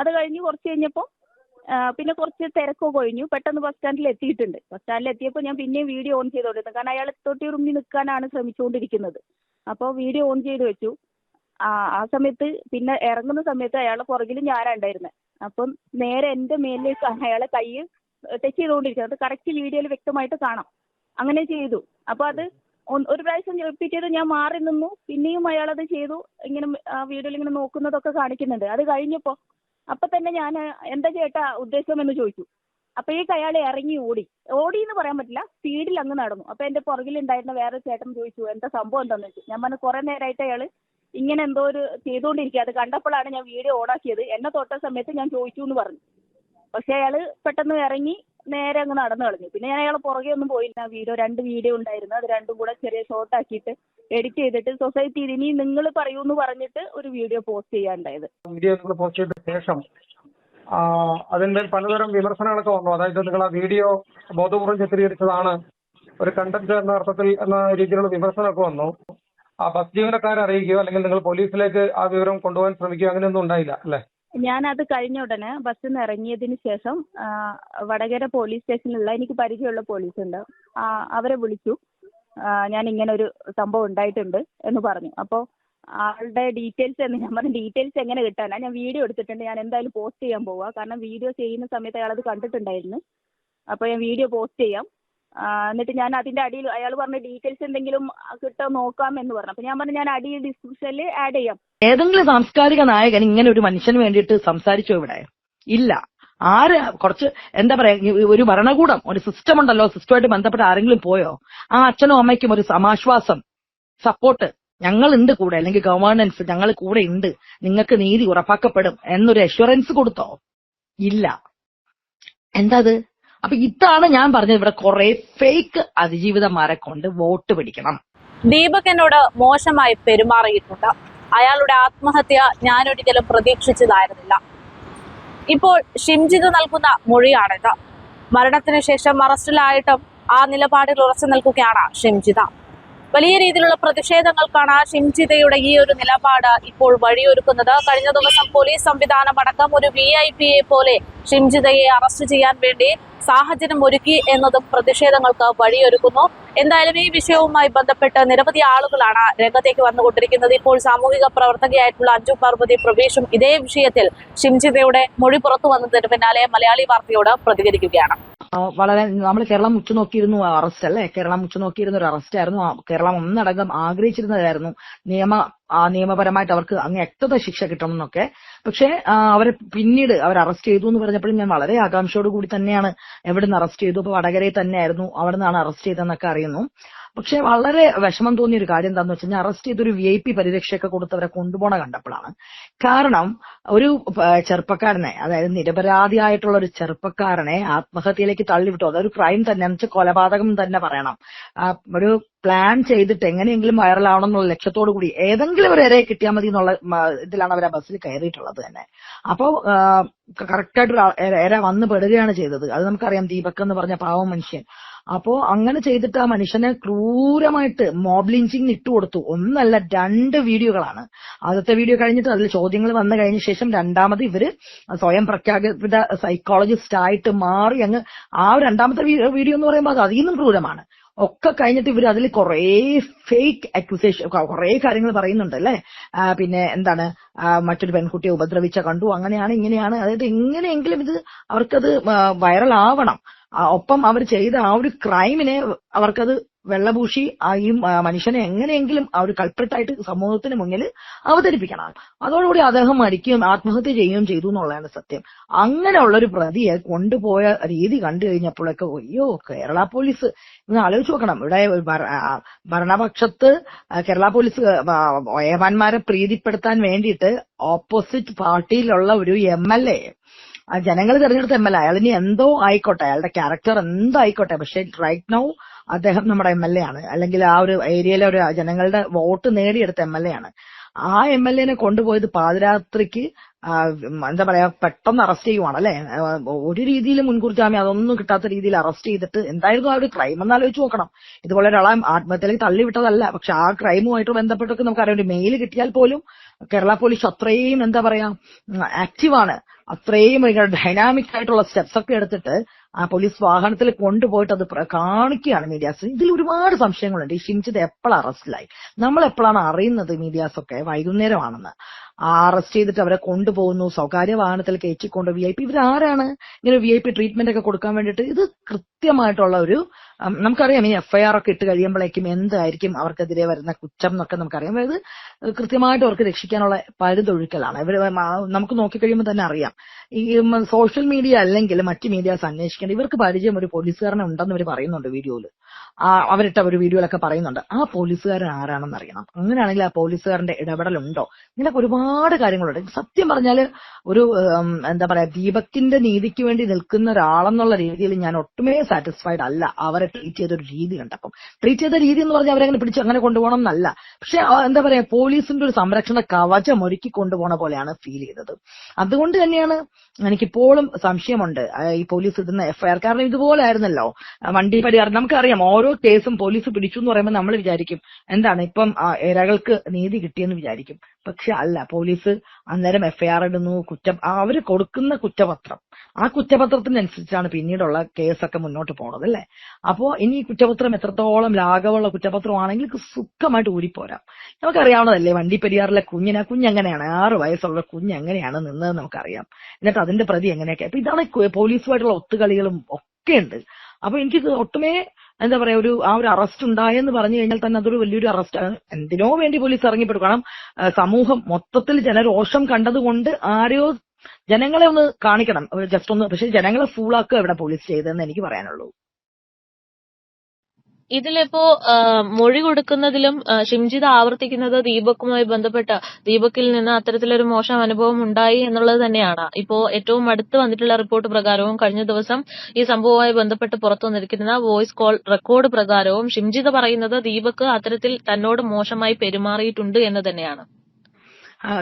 അത് കഴിഞ്ഞ് കുറച്ച് കഴിഞ്ഞപ്പോൾ പിന്നെ കുറച്ച് തിരക്കൊക്കെ ഒഴിഞ്ഞു. പെട്ടെന്ന് ബസ് സ്റ്റാൻഡിൽ എത്തിയിട്ടുണ്ട്. ബസ് സ്റ്റാൻഡിൽ എത്തിയപ്പോൾ ഞാൻ പിന്നെയും വീഡിയോ ഓൺ ചെയ്തുകൊണ്ടിരുന്നു കാരണം അയാൾ തൊട്ടി റൂമിൽ നിൽക്കാനാണ് ശ്രമിച്ചുകൊണ്ടിരിക്കുന്നത് അപ്പോൾ വീഡിയോ ഓൺ ചെയ്ത് വെച്ചു. ആ ആ സമയത്ത് പിന്നെ ഇറങ്ങുന്ന സമയത്ത് അയാളുടെ പുറകിൽ ഞാനാണ് ഉണ്ടായിരുന്നത് അപ്പം നേരെ എന്റെ മേലിലേക്കാണ് അയാളെ കൈ ടച്ച് ചെയ്തുകൊണ്ടിരിക്കുന്നത് അത് കറക്റ്റ് വീഡിയോയിൽ വ്യക്തമായിട്ട് കാണാം. അങ്ങനെ ചെയ്തു. അപ്പോൾ അത് ഒരു പ്രാവശ്യം റിപ്പീറ്റ് ചെയ്ത് ഞാൻ മാറി നിന്നു. പിന്നെയും അത് ചെയ്തു. ഇങ്ങനെ വീഡിയോയിൽ ഇങ്ങനെ നോക്കുന്നതൊക്കെ കാണിക്കുന്നുണ്ട്. അത് കഴിഞ്ഞപ്പോൾ അപ്പം തന്നെ ഞാൻ എന്താ ചേട്ടാ ഉദ്ദേശം എന്ന് ചോദിച്ചു ഈ അയാൾ ഇറങ്ങി ഓടി. ഓടി എന്ന് പറയാൻ പറ്റില്ല സ്പീഡിൽ അങ്ങ് നടന്നു. അപ്പോൾ എന്റെ പുറകിലുണ്ടായിരുന്ന വേറെ ചേട്ടൻ ചോദിച്ചു എന്താ സംഭവം എന്താന്ന് വെച്ചു? ഞാൻ പറഞ്ഞു കുറെ നേരമായിട്ട് അയാൾ ഇങ്ങനെ എന്തോ ഒരു ചെയ്തുകൊണ്ടിരിക്കുക അത് കണ്ടപ്പോഴാണ് ഞാൻ വീഡിയോ ഓണാക്കിയത്. എന്നെ തൊട്ട സമയത്ത് ഞാൻ ചോദിച്ചു എന്ന് പറഞ്ഞു. പക്ഷെ അയാൾ പെട്ടെന്ന് ഇറങ്ങി നേരെ അങ്ങ് നടന്നു കളഞ്ഞു. പിന്നെ ഞാൻ അയാളെ പുറകെ ഒന്നും പോയില്ല. വീഡിയോ രണ്ട് വീഡിയോ ഉണ്ടായിരുന്നു. അത് രണ്ടും കൂടെ ചെറിയ ഷോർട്ട് ആക്കിയിട്ട് എഡിറ്റ് ചെയ്തിട്ട് സൊസൈറ്റി ഇനി നിങ്ങൾ പറയൂ എന്ന് പറഞ്ഞിട്ട് ഒരു വീഡിയോ പോസ്റ്റ് ചെയ്യാണ്ടായത് വീഡിയോ നിങ്ങൾ പോസ്റ്റ് ചെയ്ത ശേഷം ആ, അതിന്മേൽ പലതരം വിമർശനങ്ങളൊക്കെ വന്നു. അതായത് നിങ്ങൾ ആ വീഡിയോ ബോധപൂർവം ചിത്രീകരിച്ചതാണ് ഒരു കണ്ടന്റ് എന്ന അർത്ഥത്തിൽ എന്ന രീതിയിലുള്ള വിമർശനമൊക്കെ വന്നു. ആ ബസ് ജീവനക്കാരെ അറിയിക്കുകയോ അല്ലെങ്കിൽ നിങ്ങൾ പോലീസിലേക്ക് ആ വിവരം കൊണ്ടുപോകാൻ ശ്രമിക്കുകയോ അങ്ങനെയൊന്നും ഉണ്ടായില്ല അല്ലേ? ഞാനത് കഴിഞ്ഞ ഉടനെ ബസ്സിൽ നിന്ന് ഇറങ്ങിയതിന് ശേഷം വടകര പോലീസ് സ്റ്റേഷനിലുള്ള എനിക്ക് പരിചയമുള്ള പോലീസ് ഉണ്ട്. അവരെ വിളിച്ചു. ഞാൻ ഇങ്ങനെ ഒരു സംഭവം ഉണ്ടായിട്ടുണ്ട് എന്ന് പറഞ്ഞു. അപ്പോൾ ആളുടെ ഡീറ്റെയിൽസ് എന്ന് ഞാൻ പറഞ്ഞു ഡീറ്റെയിൽസ് എങ്ങനെ കിട്ടാനാ? ഞാൻ വീഡിയോ എടുത്തിട്ടുണ്ട്. ഞാൻ എന്തായാലും പോസ്റ്റ് ചെയ്യാൻ പോവുക കാരണം വീഡിയോ ചെയ്യുന്ന സമയത്ത് അത് കണ്ടിട്ടുണ്ടായിരുന്നു. അപ്പോൾ ഞാൻ വീഡിയോ പോസ്റ്റ് ചെയ്യാം. എന്നിട്ട് ഞാൻ അതിന്റെ അടിയിൽ അയാൾ പറഞ്ഞ ഡീറ്റെയിൽസ് എന്തെങ്കിലും കിട്ടോ നോക്കാം എന്ന് പറഞ്ഞു. അപ്പോൾ ഞാൻ പറഞ്ഞു ഞാൻ അടിയിൽ ഡിസ്ക്രിപ്ഷനിൽ ആഡ് ചെയ്യാം. ഏതെങ്കിലും സാംസ്കാരിക നായകൻ ഇങ്ങനെ ഒരു മനുഷ്യന് വേണ്ടിയിട്ട് സംസാരിച്ചോ ഇവിടെ? ഇല്ല. ആര് കുറച്ച് എന്താ പറയാ ഒരു ഭരണകൂടം ഒരു സിസ്റ്റം ഉണ്ടല്ലോ സിസ്റ്റമായിട്ട് ബന്ധപ്പെട്ട ആരെങ്കിലും പോയോ? ആ അച്ഛനും അമ്മയ്ക്കും ഒരു സമാശ്വാസം സപ്പോർട്ട് ഞങ്ങൾ ഉണ്ട് കൂടെ അല്ലെങ്കിൽ ഗവേണൻസ് ഞങ്ങൾ കൂടെ ഉണ്ട്. നിങ്ങൾക്ക് നീതി ഉറപ്പാക്കപ്പെടും എന്നൊരു അഷുറൻസ് കൊടുത്തോ? ഇല്ല. എന്താ അത്? അപ്പൊ ഇതാണ് ഞാൻ പറഞ്ഞത് ഇവിടെ കുറെ ഫേക്ക് അതിജീവിതമാരെ കൊണ്ട് വോട്ട് പിടിക്കണം. ദീപക് എന്നോട് മോശമായി പെരുമാറിയിട്ടുണ്ട്. അയാളുടെ ആത്മഹത്യ ഞാനൊരിക്കലും പ്രതീക്ഷിച്ചതായിരുന്നില്ല. ഇപ്പോൾ ഷിംജിത് നൽകുന്ന മൊഴിയാണിത്. മരണത്തിന് ശേഷം അറസ്റ്റിലായിട്ടും ആ നിലപാടിൽ ഉറച്ചു നിൽക്കുകയാണ് ഷിംജിത വലിയ രീതിയിലുള്ള പ്രതിഷേധങ്ങൾക്കാണ് ഷിംജിതയുടെ ഈ ഒരു നിലപാട് ഇപ്പോൾ വഴിയൊരുക്കുന്നത്. കഴിഞ്ഞ ദിവസം പോലീസ് സംവിധാനം അടക്കം ഒരു വി ഐ പിയെ പോലെ ഷിംജിതയെ അറസ്റ്റ് ചെയ്യാൻ വേണ്ടി സാഹചര്യം ഒരുക്കി എന്നതും പ്രതിഷേധങ്ങൾക്ക് വഴിയൊരുക്കുന്നു. എന്തായാലും ഈ വിഷയവുമായി ബന്ധപ്പെട്ട് നിരവധി ആളുകളാണ് രംഗത്തേക്ക് വന്നുകൊണ്ടിരിക്കുന്നത്. ഇപ്പോൾ സാമൂഹിക പ്രവർത്തകയായിട്ടുള്ള അഞ്ജു പാർവതി പ്രവേശും ഇതേ വിഷയത്തിൽ ഷിംജിതയുടെ മൊഴി പുറത്തു വന്നതിന് പിന്നാലെ മലയാളി വാർത്തയോട് പ്രതികരിക്കുകയാണ്. വളരെ നമ്മൾ കേരളം ഉച്ചുനോക്കിയിരുന്നു അറസ്റ്റ് അല്ലേ? കേരളം ഉച്ചുനോക്കിയിരുന്ന ഒരു അറസ്റ്റ് ആയിരുന്നു കേരളം ഒന്നടങ്കം ആഗ്രഹിച്ചിരുന്നതായിരുന്നു. നിയമ നിയമപരമായിട്ട് അവർക്ക് അങ്ങ് വ്യക്തത ശിക്ഷ കിട്ടണം എന്നൊക്കെ പക്ഷേ അവരെ പിന്നീട് അവർ അറസ്റ്റ് ചെയ്തു എന്ന് പറഞ്ഞപ്പോഴും ഞാൻ വളരെ ആകാംക്ഷയോട് കൂടി തന്നെയാണ് നിന്ന് അറസ്റ്റ് ചെയ്തു. ഇപ്പൊ വടകരയിൽ തന്നെയായിരുന്നു അവിടെ നിന്നാണ് അറസ്റ്റ് ചെയ്തതെന്നൊക്കെ അറിയുന്നു. പക്ഷെ വളരെ വിഷമം തോന്നിയ ഒരു കാര്യം എന്താന്ന് വെച്ചാൽ അറസ്റ്റ് ചെയ്തൊരു വി ഐ പി പരിരക്ഷയൊക്കെ കൊടുത്തവരെ കൊണ്ടുപോണ കണ്ടപ്പോഴാണ്. കാരണം ഒരു ചെറുപ്പക്കാരനെ അതായത് നിരപരാധിയായിട്ടുള്ള ഒരു ചെറുപ്പക്കാരനെ ആത്മഹത്യയിലേക്ക് തള്ളിവിട്ടു. അതൊരു ക്രൈം തന്നെ എന്ന് വെച്ചാൽ കൊലപാതകം തന്നെ പറയണം. ഒരു പ്ലാൻ ചെയ്തിട്ട് എങ്ങനെയെങ്കിലും വൈറലാവണം എന്നുള്ള ലക്ഷ്യത്തോടു കൂടി ഏതെങ്കിലും ഒരു ഇരയെ കിട്ടിയാൽ മതി എന്നുള്ള ഇതിലാണ് അവർ ആ ബസ്സിൽ കയറിയിട്ടുള്ളത് തന്നെ. അപ്പോ കറക്റ്റായിട്ട് ഒരു ഇര വന്ന് പെടുകയാണ് ചെയ്തത്. അത് നമുക്കറിയാം ദീപക് എന്ന് പറഞ്ഞ പാവം മനുഷ്യൻ. അപ്പോ അങ്ങനെ ചെയ്തിട്ട് ആ മനുഷ്യനെ ക്രൂരമായിട്ട് മോബ് ലിഞ്ചിങ് ഇട്ടുകൊടുത്തു ഒന്നല്ല രണ്ട് വീഡിയോകളാണ്. ആദ്യത്തെ വീഡിയോ കഴിഞ്ഞിട്ട് അതിൽ ചോദ്യങ്ങൾ വന്നു കഴിഞ്ഞ ശേഷം രണ്ടാമത് ഇവർ സ്വയം പ്രഖ്യാപിത സൈക്കോളജിസ്റ്റ് ആയിട്ട് മാറി അങ്ങ് ആ രണ്ടാമത്തെ വീഡിയോ എന്ന് പറയുമ്പോൾ അത് അതിൽ ക്രൂരമാണ്. ഒക്കെ കഴിഞ്ഞിട്ട് ഇവർ അതിൽ കുറേ ഫേക്ക് അക്യൂസേഷൻ കുറേ കാര്യങ്ങൾ പറയുന്നുണ്ട് അല്ലേ? പിന്നെ എന്താണ് മറ്റൊരു പെൺകുട്ടിയെ ഉപദ്രവിച്ച കണ്ടു. അങ്ങനെയാണ് ഇങ്ങനെയാണ്. അതായത് എങ്ങനെയെങ്കിലും ഇത് അവർക്കത് വൈറൽ ആവണം. ഒപ്പം അവർ ചെയ്ത ആ ഒരു ക്രൈമിനെ അവർക്കത് വെള്ളഭൂഷി ഈ മനുഷ്യനെ എങ്ങനെയെങ്കിലും ആ ഒരു കൾപ്രിട്ടായിട്ട് സമൂഹത്തിന് മുന്നിൽ അവതരിപ്പിക്കണം. അതോടുകൂടി അദ്ദേഹം മരിക്കുകയും ആത്മഹത്യ ചെയ്യുകയും ചെയ്തു എന്നുള്ളതാണ് സത്യം. അങ്ങനെയുള്ള ഒരു പ്രതിയെ കൊണ്ടുപോയ രീതി കണ്ടു കഴിഞ്ഞപ്പോഴൊക്കെ അയ്യോ കേരള പോലീസ് ഇന്ന് ആലോചിച്ച് നോക്കണം. ഇവിടെ ഭരണപക്ഷത്ത് കേരള പോലീസ് ഏവാന്മാരെ പ്രീതിപ്പെടുത്താൻ വേണ്ടിയിട്ട് ഓപ്പോസിറ്റ് പാർട്ടിയിലുള്ള ഒരു എം എൽ എ ജനങ്ങൾ തിരഞ്ഞെടുത്ത എം എൽ എ അയാൾ ഇനി എന്തോ ആയിക്കോട്ടെ അയാളുടെ ക്യാരക്ടർ എന്തോ ആയിക്കോട്ടെ പക്ഷെ റൈറ്റ് നൗ അദ്ദേഹം നമ്മുടെ എം എൽ എ ആണ്. അല്ലെങ്കിൽ ആ ഒരു ഏരിയയിലെ ഒരു ജനങ്ങളുടെ വോട്ട് നേടിയെടുത്ത എം എൽ എ ആണ്. ആ എം എൽ എനെ കൊണ്ടുപോയത് പാതിരാത്രിക്ക് എന്താ പറയാ പെട്ടെന്ന് അറസ്റ്റ് ചെയ്യുവാണ് അല്ലെ? ഒരു രീതിയിൽ മുൻകൂർ ജാമ്യം അതൊന്നും കിട്ടാത്ത രീതിയിൽ അറസ്റ്റ് ചെയ്തിട്ട് എന്തായിരുന്നു ആ ഒരു ക്രൈം എന്ന് ആലോചിച്ച് നോക്കണം. ഇതുപോലെ ഒരാളെ ആത്മഹത്യയിലേക്ക് തള്ളിവിട്ടതല്ല പക്ഷെ ആ ക്രൈമുമായിട്ട് ബന്ധപ്പെട്ടൊക്കെ നമുക്കറിയാം ഒരു മെയിൽ കിട്ടിയാൽ പോലും കേരള പോലീസ് അത്രയും എന്താ പറയാ ആക്റ്റീവാണ് അത്രയും ഡൈനാമിക് ആയിട്ടുള്ള സ്റ്റെപ്സ് ഒക്കെ എടുത്തിട്ട് ആ പോലീസ് വാഹനത്തിൽ കൊണ്ടുപോയിട്ട് അത് കാണിക്കുകയാണ് മീഡിയാസ് ഇതിൽ ഒരുപാട് സംശയങ്ങളുണ്ട്. ഈ ഷിംജിത് എപ്പോഴാണ് അറസ്റ്റിലായി നമ്മൾ എപ്പോഴാണ് അറിയുന്നത് മീഡിയാസ് ഒക്കെ? വൈകുന്നേരമാണെന്ന്. അറസ്റ്റ് ചെയ്തിട്ട് അവരെ കൊണ്ടുപോകുന്നു സ്വകാര്യ വാഹനത്തിൽ കയറ്റിക്കൊണ്ട് വി ഐ പി ഇവരാരാണ്? ഇങ്ങനെ വി ഐ പി ട്രീറ്റ്മെന്റ് ഒക്കെ കൊടുക്കാൻ വേണ്ടിയിട്ട്? ഇത് കൃത്യമായിട്ടുള്ള ഒരു നമുക്കറിയാം ഈ എഫ്ഐആർ ഒക്കെ ഇട്ട് കഴിയുമ്പോഴേക്കും എന്തായിരിക്കും അവർക്കെതിരെ വരുന്ന കുറ്റം എന്നൊക്കെ നമുക്കറിയാം. അതായത് കൃത്യമായിട്ട് അവർക്ക് രക്ഷിക്കാനുള്ള പഴുതൊഴുക്കലാണ്. ഇവർ നമുക്ക് നോക്കിക്കഴിയുമ്പോൾ തന്നെ അറിയാം. ഈ സോഷ്യൽ മീഡിയ അല്ലെങ്കിൽ മറ്റ് മീഡിയാസ് അന്വേഷിക്കേണ്ട ഇവർക്ക് പരിചയം ഒരു പോലീസുകാരനെ ഉണ്ടെന്ന് ഇവർ പറയുന്നുണ്ട് വീഡിയോയിൽ. അവരിട്ട ഒരു വീഡിയോയിലൊക്കെ പറയുന്നുണ്ട്. ആ പോലീസുകാരൻ ആരാണെന്ന് അറിയണം. അങ്ങനെയാണെങ്കിൽ ആ പോലീസുകാരന്റെ ഇടപെടലുണ്ടോ? ഇങ്ങനെയൊക്കെ ഒരുപാട് കാര്യങ്ങളുണ്ട്. സത്യം പറഞ്ഞാൽ ഒരു എന്താ പറയാ ദീപത്തിന്റെ നീതിക്ക് വേണ്ടി നിൽക്കുന്ന ഒരാളെന്നുള്ള രീതിയിൽ ഞാൻ ഒട്ടുമേ സാറ്റിസ്ഫൈഡ് അല്ല. അവരെ ട്രീറ്റ് ചെയ്ത ഒരു രീതി കണ്ടപ്പം ട്രീറ്റ് ചെയ്ത രീതി എന്ന് പറഞ്ഞാൽ അവരങ്ങനെ പിടിച്ച് അങ്ങനെ കൊണ്ടുപോകണം എന്നല്ല. പക്ഷെ എന്താ പറയാ പോലീസിന്റെ ഒരു സംരക്ഷണ കവചം ഒരുക്കി കൊണ്ടുപോണ പോലെയാണ് ഫീൽ ചെയ്തത്. അതുകൊണ്ട് തന്നെയാണ് എനിക്കിപ്പോഴും സംശയമുണ്ട്. ഈ പോലീസ് ഇടുന്ന എഫ്ഐആർ കാരണം ഇതുപോലെ ആയിരുന്നല്ലോ. വണ്ടി പരിഹാരം. നമുക്കറിയാം ഓരോ കേസും പോലീസ് പിടിച്ചു എന്ന് പറയുമ്പോൾ നമ്മൾ വിചാരിക്കും എന്താണ് ഇപ്പം ഇരകൾക്ക് നീതി കിട്ടിയെന്ന് വിചാരിക്കും. പക്ഷെ അല്ല പോലീസ് അന്നേരം എഫ്ഐആർ ഇടുന്നു കുറ്റം അവർ കൊടുക്കുന്ന കുറ്റപത്രം. ആ കുറ്റപത്രത്തിനനുസരിച്ചാണ് പിന്നീടുള്ള കേസൊക്കെ മുന്നോട്ട് പോണത് അല്ലേ? അപ്പോ ഇനി ഈ കുറ്റപത്രം എത്രത്തോളം ലാഘവമുള്ള കുറ്റപത്രമാണെങ്കിൽ സുഖമായിട്ട് ഊരിപ്പോരാം. നമുക്കറിയാവുന്നതല്ലേ വണ്ടി പെരിയാറിലെ കുഞ്ഞിന് ആ കുഞ്ഞ് എങ്ങനെയാണ് ആറ് വയസ്സുള്ള കുഞ്ഞ് എങ്ങനെയാണ് നിന്നത് നമുക്കറിയാം. എന്നിട്ട് അതിന്റെ പ്രതി എങ്ങനെയൊക്കെ അപ്പൊ ഇതാണ് പോലീസുമായിട്ടുള്ള ഒത്തുകളികളും ഒക്കെ ഉണ്ട് അപ്പൊ എനിക്ക് ഒട്ടുമേ എന്താ പറയാ ഒരു ആ ഒരു അറസ്റ്റ് ഉണ്ടായെന്ന് പറഞ്ഞു കഴിഞ്ഞാൽ തന്നെ അതൊരു വലിയൊരു അറസ്റ്റ് എന്തിനോ വേണ്ടി പോലീസ് ഇറങ്ങിപ്പെടും. കാരണം സമൂഹം മൊത്തത്തിൽ ജനരോഷം കണ്ടതുകൊണ്ട് ആരെയോ ജനങ്ങളെ ഒന്ന് കാണിക്കണം. ജസ്റ്റ് ഒന്ന് പക്ഷെ ജനങ്ങളെ ഫൂളാക്കുക ഇവിടെ പോലീസ് ചെയ്തതെന്ന് എനിക്ക് പറയാനുള്ളൂ. ഇതിലിപ്പോ മൊഴി കൊടുക്കുന്നതിലും ഷിംജിത് ആവർത്തിക്കുന്നത് ദീപക്കുമായി ബന്ധപ്പെട്ട ദീപക്കിൽ നിന്ന് അത്തരത്തിലൊരു മോശം അനുഭവം ഉണ്ടായി എന്നുള്ളത് തന്നെയാണ്. ഇപ്പോ ഏറ്റവും അടുത്ത് വന്നിട്ടുള്ള റിപ്പോർട്ട് പ്രകാരവും കഴിഞ്ഞ ദിവസം ഈ സംഭവവുമായി ബന്ധപ്പെട്ട് പുറത്തു വന്നിരിക്കുന്ന വോയിസ് കോൾ റെക്കോർഡ് പ്രകാരവും ഷിംജിത് പറയുന്നത് ദീപക് അത്തരത്തിൽ തന്നോട് മോശമായി പെരുമാറിയിട്ടുണ്ട് എന്ന് തന്നെയാണ്.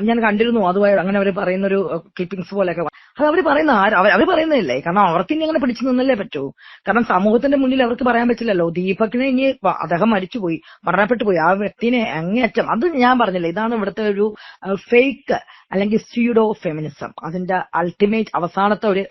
ഞാൻ കണ്ടിരുന്നു. അതുമായി അങ്ങനെ അവർ പറയുന്ന ഒരു ക്ലിപ്പിംഗ്സ് പോലെയൊക്കെ. അത് അവർ പറയുന്ന അവർ പറയുന്നതല്ലേ? കാരണം അവർക്ക് ഇനി അങ്ങനെ പിടിച്ചു നിന്നല്ലേ പറ്റൂ. കാരണം സമൂഹത്തിന്റെ മുന്നിൽ അവർക്ക് പറയാൻ പറ്റില്ലല്ലോ. ദീപകിനെ ഇനി അദ്ദേഹം മരിച്ചുപോയി. മരണപ്പെട്ടു പോയി ആ വ്യക്തിനെ അങ്ങേയറ്റം അത് ഞാൻ പറഞ്ഞില്ലേ ഇതാണ് ഇവിടുത്തെ ഒരു ഫേക്ക് അല്ലെങ്കിൽ സ്യൂഡോ ഫെമിനിസം അതിന്റെ അൾട്ടിമേറ്റ് അവസാനത്തെ ഒരു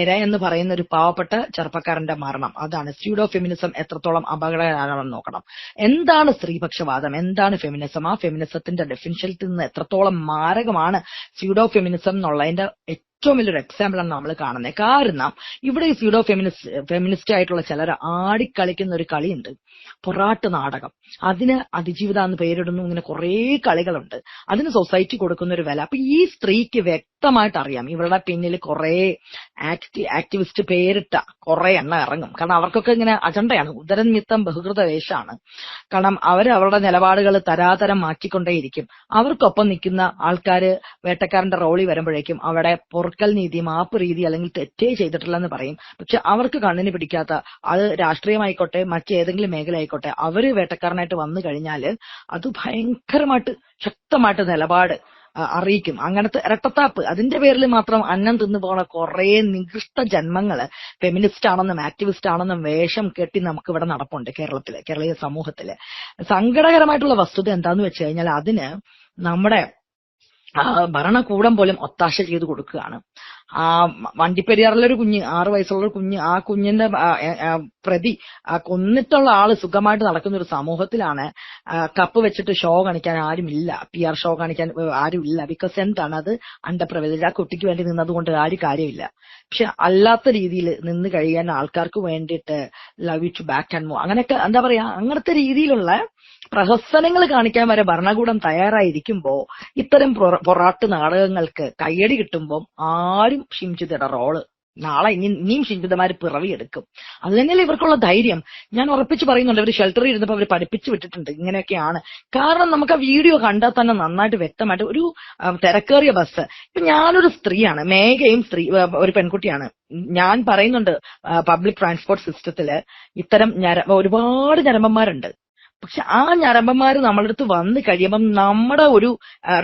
എര എന്ന് പറയുന്ന ഒരു പാവപ്പെട്ട ചെറുപ്പക്കാരന്റെ മരണം. അതാണ് സ്യൂഡോ ഫെമിനിസം എത്രത്തോളം അപകടകരമാണെന്ന് നോക്കണം. എന്താണ് സ്ത്രീപക്ഷവാദം? എന്താണ് ഫെമിനിസം ആ ഫെമിനിസത്തിന്റെ ഡെഫിനിഷനിൽ നിന്ന് എത്രത്തോളം മാരകമാണ് സ്യൂഡോ ഫെമിനിസം എന്നുള്ളതിന്റെ ഏറ്റവും വലിയൊരു എക്സാമ്പിൾ ആണ് നമ്മൾ കാണുന്നത് കാരണം ഇവിടെ ഈ സ്യൂഡോ ഫെമിനിസ്റ്റ് ഫെമിനിസ്റ്റ് ആയിട്ടുള്ള ചിലർ ആടിക്കളിക്കുന്ന ഒരു കളിയുണ്ട്. പൊറാട്ട് നാടകം. അതിന് അതിജീവിത എന്ന് പേരിടുന്നു. ഇങ്ങനെ കുറേ കളികളുണ്ട്. അതിന് സൊസൈറ്റി കൊടുക്കുന്ന ഒരു വില. അപ്പൊ ഈ സ്ത്രീക്ക് വ്യക്തമായിട്ട് അറിയാം. ഇവരുടെ പിന്നിൽ കുറേ ആക്ടി ആക്ടിവിസ്റ്റ് പേരിട്ട കുറെ എണ്ണ ഇറങ്ങും. കാരണം അവർക്കൊക്കെ ഇങ്ങനെ അജണ്ടയാണ്. ഉദരനിമിത്തം ബഹുകൃത വേഷമാണ് കാരണം അവർ അവരുടെ നിലപാടുകൾ തരാതരം മാറ്റിക്കൊണ്ടേയിരിക്കും. അവർക്കൊപ്പം നിൽക്കുന്ന ആൾക്കാര് വേട്ടക്കാരന്റെ റോളി വരുമ്പോഴേക്കും അവിടെ പൊറുക്കൽ നീതി മാപ്പ് രീതി അല്ലെങ്കിൽ തെറ്റേ ചെയ്തിട്ടില്ല എന്ന് പറയും. പക്ഷെ അവർക്ക് കണ്ണിന് പിടിക്കാത്ത അത് രാഷ്ട്രീയമായിക്കോട്ടെ മറ്റേതെങ്കിലും മേഖല ആയിക്കോട്ടെ അവർ വേട്ടക്കാരനായിട്ട് വന്നു കഴിഞ്ഞാൽ അത് ഭയങ്കരമായിട്ട് ശക്തമായിട്ട് നിലപാട് അറിയിക്കും. അങ്ങനത്തെ ഇരട്ടത്താപ്പ്. അതിന്റെ പേരിൽ മാത്രം അന്നം തിന്നു പോണ കുറെ നികൃഷ്ട ജന്മങ്ങൾ ഫെമിനിസ്റ്റ് ആണെന്നും ആക്ടിവിസ്റ്റ് ആണെന്നും വേഷം കെട്ടി നമുക്ക് ഇവിടെ നടപ്പുണ്ട് കേരളത്തിൽ കേരളീയ സമൂഹത്തിൽ. സങ്കടകരമായിട്ടുള്ള വസ്തുത എന്താന്ന് വെച്ച് കഴിഞ്ഞാൽ അതിന് നമ്മുടെ ഭരണകൂടം പോലും ഒത്താശ ചെയ്തു കൊടുക്കുകയാണ്. ആ വണ്ടിപ്പെരിയാറിലൊരു കുഞ്ഞ് ആറ് വയസ്സുള്ള ഒരു കുഞ്ഞ് ആ കുഞ്ഞിന്റെ പ്രതി കൊന്നിട്ടുള്ള ആൾ സുഖമായിട്ട് നടക്കുന്ന ഒരു സമൂഹത്തിലാണ്. കപ്പ് വെച്ചിട്ട് ഷോ കാണിക്കാൻ ആരുമില്ല. പി ആർ ഷോ കാണിക്കാൻ ആരുമില്ല. ബിക്കോസ് എന്താണ് അത് അണ്ടർപ്രവേജ് ആ കുട്ടിക്ക് വേണ്ടി നിന്നതുകൊണ്ട് ആരും കാര്യമില്ല. പക്ഷെ അല്ലാത്ത രീതിയിൽ നിന്ന് കഴിയാൻ ആൾക്കാർക്ക് വേണ്ടിയിട്ട് love you to back and മോ അങ്ങനെയൊക്കെ എന്താ പറയാ അങ്ങനത്തെ രീതിയിലുള്ള പ്രഹസനങ്ങൾ കാണിക്കാൻ വരെ ഭരണകൂടം തയ്യാറായിരിക്കുമ്പോ ഇത്തരം പൊറ- പൊറാട്ട് നാടകങ്ങൾക്ക് കയ്യടി കിട്ടുമ്പോൾ ആരും ഷിംജിതയുടെ റോൾ. നാളെ ഇനി ഇനിയും ഷിംജിതമാര് പിറവിയെടുക്കും. അത് തന്നെയല്ലേ ഇവർക്കുള്ള ധൈര്യം. ഞാൻ ഉറപ്പിച്ച് പറയുന്നുണ്ട് ഇവർ ഷെൽട്ടറിൽ ഇരുന്നപ്പോൾ അവർ പഠിപ്പിച്ചു വിട്ടിട്ടുണ്ട്. ഇങ്ങനെയൊക്കെയാണ്. കാരണം നമുക്ക് ആ വീഡിയോ കണ്ടാൽ തന്നെ നന്നായിട്ട് വ്യക്തമായിട്ട് ഒരു തിരക്കേറിയ ബസ് ഇപ്പൊ ഞാനൊരു സ്ത്രീയാണ്. മേഘയും സ്ത്രീ ഒരു പെൺകുട്ടിയാണ്. ഞാൻ പറയുന്നുണ്ട് പബ്ലിക് ട്രാൻസ്പോർട്ട് സിസ്റ്റത്തിൽ ഇത്തരം ഒരുപാട് ഞരമ്പന്മാരുണ്ട്. പക്ഷെ ആ ഞരമ്പന്മാര് നമ്മളടുത്ത് വന്നു കഴിയുമ്പം നമ്മുടെ ഒരു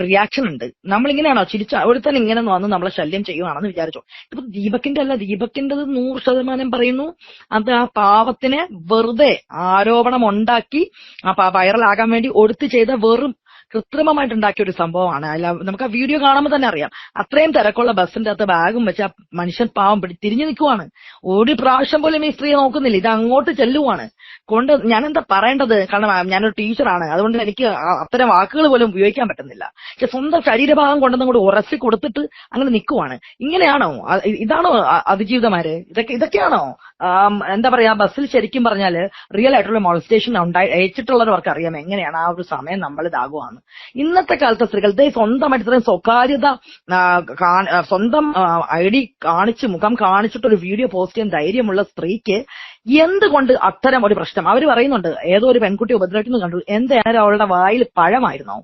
റിയാക്ഷൻ ഉണ്ട്. നമ്മൾ ഇങ്ങനെയാണോ ചിരിച്ച ഒരുത്തൻ ഇങ്ങനെ വന്ന് നമ്മളെ ശല്യം ചെയ്യുവാണെന്ന് വിചാരിച്ചു? ഇപ്പൊ ദീപക്കിന്റെ അല്ല ദീപക്കിന്റെത് നൂറ് ശതമാനം പറയുന്നു. അത് ആ പാവത്തിനെ വെറുതെ ആരോപണം ഉണ്ടാക്കി ആ വൈറലാകാൻ വേണ്ടി ഒടുത്ത് ചെയ്ത വെറും കൃത്രിമമായിട്ട് ഉണ്ടാക്കിയ ഒരു സംഭവമാണ്. അല്ല നമുക്ക് ആ വീഡിയോ കാണുമ്പോൾ തന്നെ അറിയാം. അത്രയും തിരക്കുള്ള ബസ്സിന്റെ അകത്ത് ബാഗും വെച്ച് ആ മനുഷ്യൻ പാവം പിടി തിരിഞ്ഞു നിൽക്കുവാണ്. ഒരു പ്രാവശ്യം പോലും ഈ സ്ത്രീ നോക്കുന്നില്ല. ഇത് അങ്ങോട്ട് ചെല്ലുവാണ്. കൊണ്ട് ഞാൻ എന്താ പറയേണ്ടത്? കാരണം ഞാനൊരു ടീച്ചറാണ്. അതുകൊണ്ട് എനിക്ക് അത്തരം വാക്കുകൾ പോലും ഉപയോഗിക്കാൻ പറ്റുന്നില്ല. പക്ഷെ സ്വന്തം ശരീരഭാഗം കൊണ്ടൊന്നും കൂടി ഉറച്ചു കൊടുത്തിട്ട് അങ്ങനെ നിൽക്കുവാണ് ഇങ്ങനെയാണോ? ഇതാണോ അതിജീവിതമാര് ഇതൊക്കെ ഇതൊക്കെയാണോ? എന്താ പറയാ ബസ്സിൽ ശരിക്കും പറഞ്ഞാൽ റിയൽ ആയിട്ടുള്ള മോളിസ്റ്റേഷൻ ഉണ്ടായി അയച്ചിട്ടുള്ളവർക്ക് അറിയാം എങ്ങനെയാണ് ആ ഒരു സമയം നമ്മൾ ഇതാകുവാന്ന്. ഇന്നത്തെ കാലത്തെ സ്ത്രീകൾ ദേ സ്വന്തമായിട്ട് ഇത്രയും സ്വകാര്യത സ്വന്തം ഐ ഡി കാണിച്ച് മുഖം കാണിച്ചിട്ട് ഒരു വീഡിയോ പോസ്റ്റ് ചെയ്യാൻ ധൈര്യമുള്ള സ്ത്രീക്ക് എന്തുകൊണ്ട് അത്തരം ഒരു പ്രശ്നം? അവർ പറയുന്നുണ്ട് ഏതോ ഒരു പെൺകുട്ടി ഉപദ്രവിക്കുന്നു കണ്ടു എന്തായാലും അവളുടെ വായിൽ പഴമായിരുന്നോ?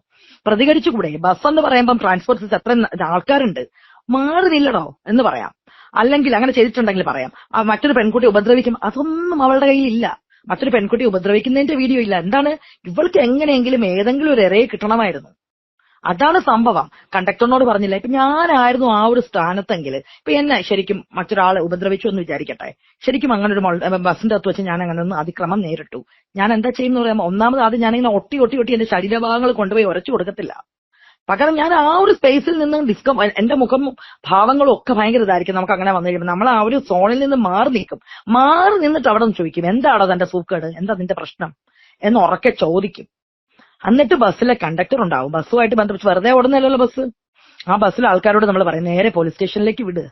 പ്രതികരിച്ചുകൂടെ? ബസ് എന്ന് പറയുമ്പം ട്രാൻസ്പോർട്ട് എത്ര ആൾക്കാരുണ്ട്. മാറുന്നില്ലടോ എന്ന് പറയാം. അല്ലെങ്കിൽ അങ്ങനെ ചെയ്തിട്ടുണ്ടെങ്കിൽ പറയാം. ആ മറ്റൊരു പെൺകുട്ടി ഉപദ്രവിക്കും അതൊന്നും അവളുടെ കയ്യിൽ ഇല്ല മറ്റൊരു പെൺകുട്ടി ഉപദ്രവിക്കുന്നതിന്റെ വീഡിയോ ഇല്ല. എന്താണ്? ഇവൾക്ക് എങ്ങനെയെങ്കിലും ഏതെങ്കിലും ഒരു ഇറയെ കിട്ടണമായിരുന്നു. അതാണ് സംഭവം. കണ്ടക്ടറിനോട് പറഞ്ഞില്ല ഇപ്പൊ ഞാനായിരുന്നു ആ ഒരു സ്ഥാനത്തെങ്കിൽ ഇപ്പൊ എന്നെ ശരിക്കും മറ്റൊരാളെ ഉപദ്രവിച്ചു എന്ന് വിചാരിക്കട്ടെ. ശരിക്കും അങ്ങനെ ഒരു ബസ്സിന്റെ അകത്ത് വെച്ച് ഞാൻ അങ്ങനെ ഒന്ന് അതിക്രമം നേരിട്ടു. ഞാൻ എന്താ ചെയ്യുന്ന പറയാം ഒന്നാമത് ആദ്യം ഞാനിങ്ങനെ ഒട്ടി ഒട്ടി ഒട്ടി എന്റെ ശരീരഭാഗങ്ങൾ കൊണ്ടുപോയി ഉരച്ചു കൊടുക്കത്തില്ല. പകരം ഞാൻ ആ ഒരു സ്പേസിൽ നിന്ന് ഡിസ്ക എന്റെ മുഖം ഭാവങ്ങളും ഒക്കെ ഭയങ്കര ഇതായിരിക്കും നമുക്ക് അങ്ങനെ വന്നു കഴിയുമ്പോൾ നമ്മൾ ആ ഒരു സോണിൽ നിന്ന് മാറി നിൽക്കും. മാറി നിന്നിട്ട് അവിടെ നിന്ന് ചോദിക്കും എന്താണോ തന്റെ സൂക്കേട്? എന്താ നിന്റെ പ്രശ്നം? എന്ന് ഉറക്കെ ചോദിക്കും. എന്നിട്ട് ബസ്സിലെ കണ്ടക്ടർ ഉണ്ടാവും. ബസ്സുമായിട്ട് ബന്ധപ്പെട്ട് വെറുതെ ഓടുന്നല്ലോ ബസ്. ആ ബസ്സിലെ ആൾക്കാരോട് നമ്മൾ പറയും നേരെ പോലീസ് സ്റ്റേഷനിലേക്ക് വിട്.